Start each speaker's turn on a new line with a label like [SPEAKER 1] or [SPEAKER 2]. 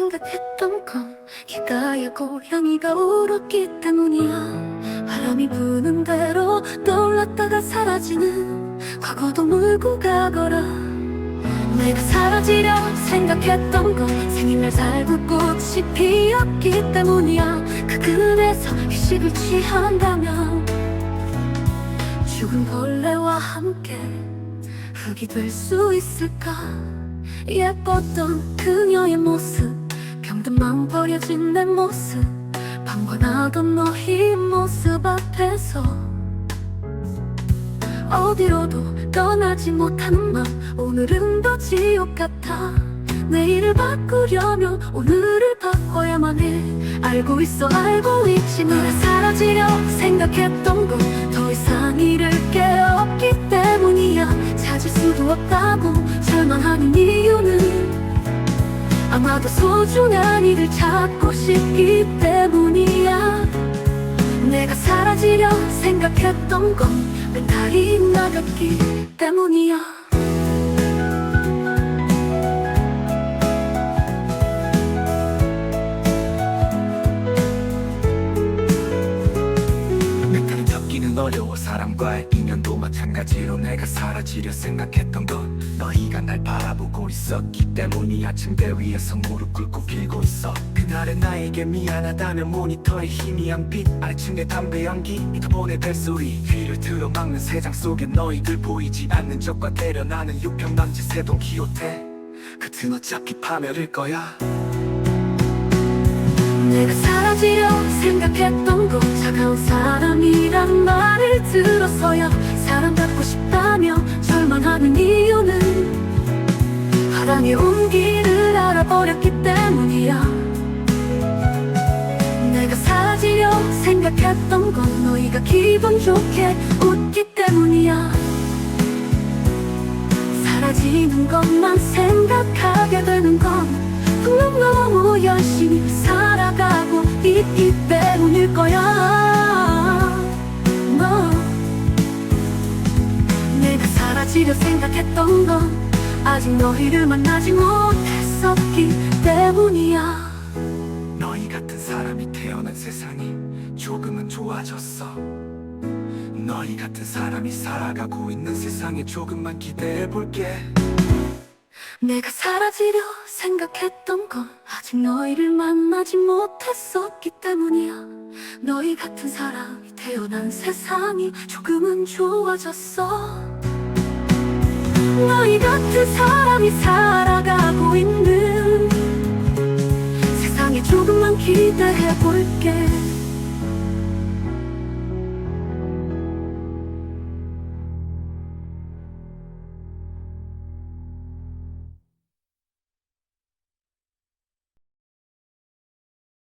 [SPEAKER 1] 생각했던 건 길가에 고양이가 울었기 때문이야. 바람이 부는 대로 떠올랐다가 사라지는 과거도 물고 가거라. 내가 사라지려 생각했던 건 생일날 살구 꽃이 피었기 때문이야. 그 그늘에서 휴식을 취한다면 죽은 벌레와 함께 흙이 될 수 있을까? 예뻤던 그녀의 버려진 내 모습 방관하던 너의 모습 앞에서 어디로도 떠나지 못하는 맘 오늘은 더 지옥 같아. 내일을 바꾸려면 오늘을 바꿔야만 해. 알고 있어 알고 있지만. 내가 사라지려 생각했던 건 더 이상 잃을 게 없기 때문이야. 찾을 수도 없다고 절망하는 이유는 아마도 소중한 이를 찾고 싶기 때문이야. 내가 사라지려 생각했던 건 멘탈이 나갔기 때문이야
[SPEAKER 2] 어려워. 사람과의 인연도 마찬가지로 내가 사라지려 생각했던 건 너희가 날 바라보고 있었기 때문이야 침대 위에서 무릎 꿇고 빌고 있어. 그날의 나에게 미안하다면 모니터의 희미한 빛 아래층의 담배 연기 인터폰의 벨소리. 귀를 틀어막는 세상 속에 너희들 보이지 않는 적과 때려 나는 유평남지 세동 기호태. 끝은 어차피 파멸일 거야
[SPEAKER 1] 내가 사라지려 생각했던 건 차가운 사람이란 말을 들어서야 사랑받고 싶다며 절망하는 이유는 바람이 온 길을 알아버렸기 때문이야. 내가 사라지려 생각했던 건 너희가 기분 좋게 웃기 때문이야. 사라지는 것만 생각하게 되는 건 분명 너무 열심히 있기 때문일 거야 너 내가 사라지려 생각했던 건 아직 너희를 만나지 못했었기 때문이야
[SPEAKER 2] 너희 같은 사람이 태어난 세상이 조금은 좋아졌어. 너희 같은 사람이 살아가고 있는 세상에 조금만 기대해 볼게.
[SPEAKER 1] 내가 사라지려 생각했던 건 아직 너희를 만나지 못했었기 때문이야. 너희 같은 사람이 태어난 세상이 조금은 좋아졌어. 너희 같은 사람이 살아가고 있는